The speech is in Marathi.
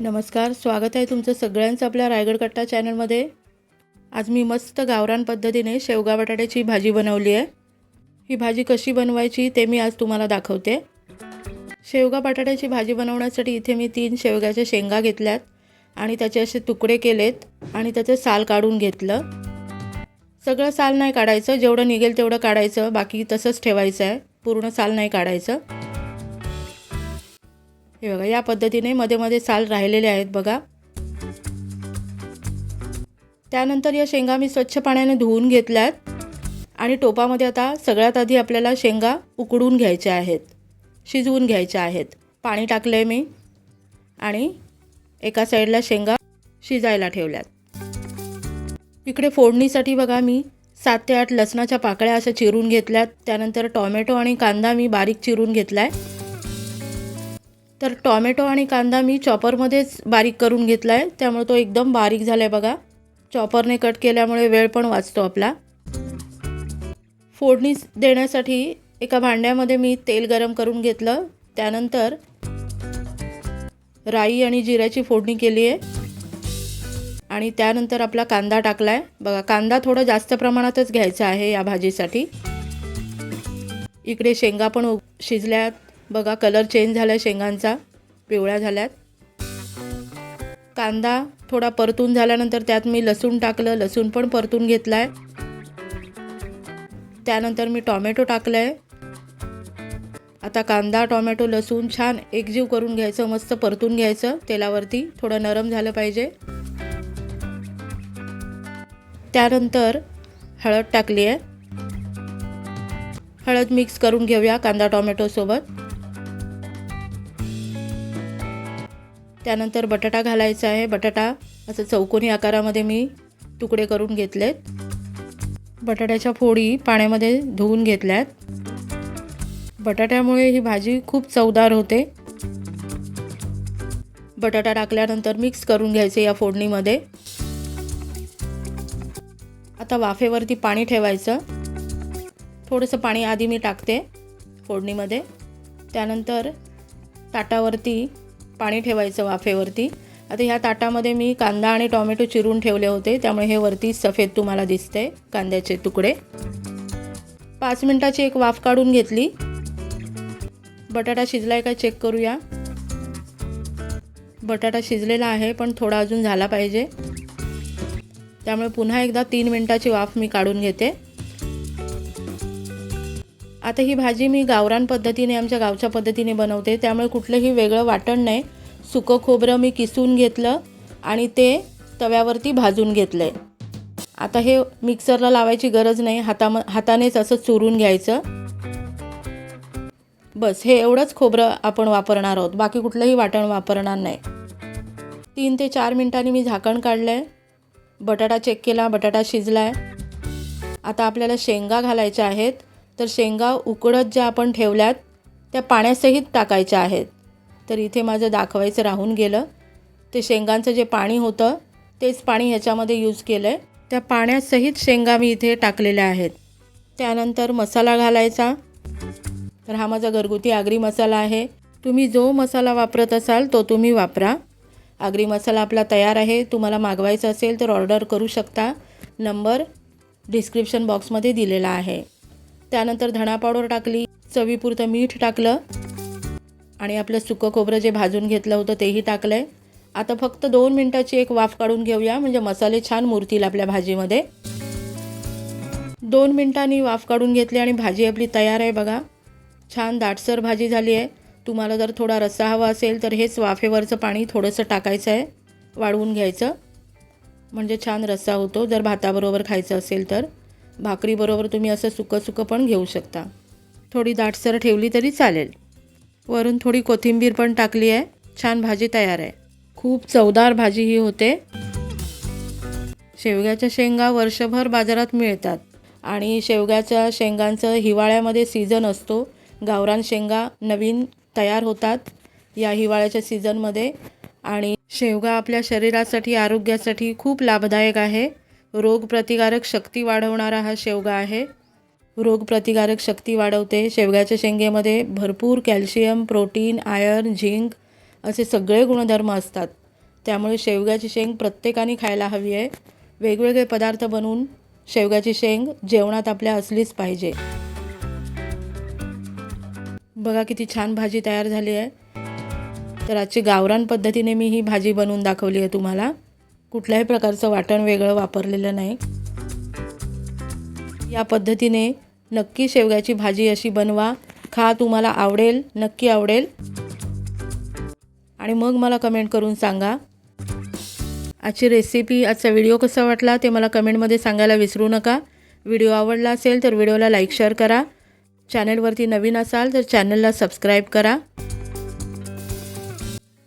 नमस्कार स्वागत आहे तुमचं सगळ्यांचं आपल्या रायगड कट्टा चॅनलमध्ये. आज मी मस्त गावरान पद्धतीने शेवगा बटाट्याची भाजी बनवली आहे. ही भाजी कशी बनवायची ते मी आज तुम्हाला दाखवते. शेवगा बटाट्याची भाजी बनवण्यासाठी इथे मी तीन शेवग्याच्या शेंगा घेतल्यात आणि त्याचे असे तुकडे केलेत आणि त्याचं साल काढून घेतलं. सगळं साल नाही काढायचं जेवढं निघेल तेवढं काढायचं बाकी तसंच ठेवायचं आहे. पूर्ण साल नाही काढायचं. हे बघा या पद्धतीने मध्ये मध्ये साल राहिलेले आहेत बघा. त्यानंतर या शेंगा मी स्वच्छ पाण्याने धुवून घेतल्यात. आणि टोपामध्ये आता सगळ्यात आधी आपल्याला शेंगा उकडून घ्यायच्या आहेत शिजवून घ्यायच्या आहेत. पाणी टाकलं आहे मी. आणि एका साईडला शेंगा शिजायला ठेवल्यात. इकडे फोडणीसाठी बघा मी सात ते आठ लसणाच्या पाकळ्या अशा चिरून घेतल्यात. त्यानंतर टॉमॅटो आणि कांदा मी बारीक चिरून घेतला आहे तर टॉमॅटो आणि कांदा मी चॉपरमध्येच बारीक करून घेतला आहे त्यामुळे तो एकदम बारीक झाला आहे बघा. चॉपरने कट केल्यामुळे वेळ पण वाचतो आपला. फोडणी देण्यासाठी एका भांड्यामध्ये मी तेल गरम करून घेतलं. त्यानंतर राई आणि जिऱ्याची फोडणी केली आहे. आणि त्यानंतर आपला कांदा टाकला आहे बघा कांदा थोडं जास्त प्रमाणातच घ्यायचा आहे या भाजीसाठी. इकडे शेंगा पण उ- शिजल्यात. बघा कलर चेंज झाला शेंगांचा. पिवळ्या झाल्यात. कांदा थोडा परतून झाल्यानंतर त्यात मी लसूण टाकलं. लसूण पण परतून घेतला आहे त्यानंतर मी टॉमॅटो टाकलं आहे आता कांदा टॉमॅटो लसूण छान एकजीव करून घ्यायचं मस्त परतून घ्यायचं. तेलावरती थोडं नरम झालं पाहिजे. त्यानंतर हळद टाकली आहे हळद मिक्स करून घेऊया कांदा टॉमॅटोसोबत त्यानंतर बटाटा घालायचा आहे. बटाटा असं चौकोनी आकारामध्ये मी तुकडे करून घेतलेत. बटाट्याच्या फोडी पाण्यामध्ये धुवून घेतल्यात. बटाट्यामुळे ही भाजी खूप चवदार होते. बटाटा टाकल्यानंतर मिक्स करून घ्यायचे या फोडणीमध्ये. आता वाफेवरती पाणी ठेवायचं. थोडंसं पाणी आधी मी टाकते फोडणीमध्ये. त्यानंतर ताटावरती पाणी ठेवायचं वाफेवरती. आता ह्या ताटामध्ये मी कांदा आणि टॉमॅटो चिरून ठेवले होते त्यामुळे हे वरती सफेद तुम्हाला दिसते कांद्याचे तुकडे. पाच मिनटाची एक वाफ काढून घेतली. बटाटा शिजलाय का चेक करूया. बटाटा शिजलेला आहे पण थोडा अजून झाला पाहिजे. त्यामुळे पुन्हा एकदा तीन मिनटाची वाफ मी काढून घेते. आता ही भाजी मी गावरान पद्धतीने आमच्या गावच्या पद्धतीने बनवते. त्यामुळे कुठलंही वेगळं वाटण नाही. सुकं खोबरं मी किसून घेतलं आणि ते तव्यावरती भाजून घेतलं आहे आता हे मिक्सरला लावायची गरज नाही. हाताम हातानेच असं चुरून घ्यायचं. बस हे एवढंच खोबरं आपण वापरणार आहोत. बाकी कुठलंही वाटण वापरणार नाही. तीन ते चार मिनटांनी मी झाकण काढलं आहे बटाटा चेक केला बटाटा शिजला आहे आता आपल्याला शेंगा घालायच्या आहेत. तर शेंगा उकडत ज्या आपण ठेवल्यात त्या पाण्यासहित टाकायच्या आहेत. तर इथे माझं दाखवायचं राहून गेलं. ते शेंगांचं जे पाणी होतं तेच पाणी ह्याच्यामध्ये यूज केलं आहे त्या पाण्यासहित शेंगा मी इथे टाकलेल्या आहेत. त्यानंतर मसाला घालायचा. तर हा माझा घरगुती आगरी मसाला आहे. तुम्ही जो मसाला वापरत असाल तो तुम्ही वापरा. आगरी मसाला आपला तयार आहे. तुम्हाला मागवायचा असेल तर ऑर्डर करू शकता. नंबर डिस्क्रिप्शन बॉक्समध्ये दिलेला आहे. त्यानंतर धणा पावडर टाकली चवीपुरतं मीठ टाकलं आणि आपलं सुकं खोबरं जे भाजून घेतलं होतं तेही टाकलं आहे आता फक्त दोन मिनटाची एक वाफ काढून घेऊया म्हणजे मसाले छान मुरतील आपल्या भाजीमध्ये. दोन मिनटांनी वाफ काढून घेतली आणि भाजी आपली तयार आहे बघा. छान दाटसर भाजी झाली आहे. तुम्हाला जर थोडा रस्सा हवा असेल तर हेच वाफेवरचं पाणी थोडंसं टाकायचं आहे वाढवून घ्यायचं. म्हणजे छान रस्सा होतो जर भाताबरोबर खायचं असेल तर. भाकरीबरोबर तुम्ही असं सुकं सुकं पण घेऊ शकता. थोडी दाटसर ठेवली तरी चालेल. वरून थोडी कोथिंबीर पण टाकली आहे. छान भाजी तयार आहे. खूप चवदार भाजी ही होते. शेवग्याच्या शेंगा वर्षभर बाजारात मिळतात. आणि शेवग्याच्या शेंगांचं हिवाळ्यामध्ये सीझन असतो. गावरान शेंगा नवीन तयार होतात या हिवाळ्याच्या सीझनमध्ये. आणि शेवगा आपल्या शरीरासाठी आरोग्यासाठी खूप लाभदायक आहे. रोगप्रतिकारक शक्ती वाढवणारा हा शेवगा आहे. रोगप्रतिकारक शक्ती वाढवते. शेवग्याच्या शेंगेमध्ये भरपूर कॅल्शियम प्रोटीन आयर्न झिंक असे सगळे गुणधर्म असतात. त्यामुळे शेवग्याची शेंग प्रत्येकाने खायला हवी आहे. वेगवेगळे पदार्थ बनवून शेवग्याची शेंग जेवणात आपल्या असलीच पाहिजे. बघा किती छान भाजी तयार झाली आहे. तर आजची गावरान पद्धतीने मी ही भाजी बनवून दाखवली आहे तुम्हाला. कुठल्याही प्रकारचं वाटण वेगळं वापरलेलं नाही. या पद्धतीने नक्की शेवग्याची भाजी अशी बनवा. खा तुम्हाला आवडेल नक्की आवडेल. आणि मग मला कमेंट करून सांगा. आजची रेसिपी आजचा व्हिडिओ कसा वाटला ते मला कमेंटमध्ये सांगायला विसरू नका. व्हिडिओ आवडला असेल तर व्हिडिओला लाईक शेअर करा. चॅनलवरती नवीन असाल तर चॅनलला सबस्क्राईब करा.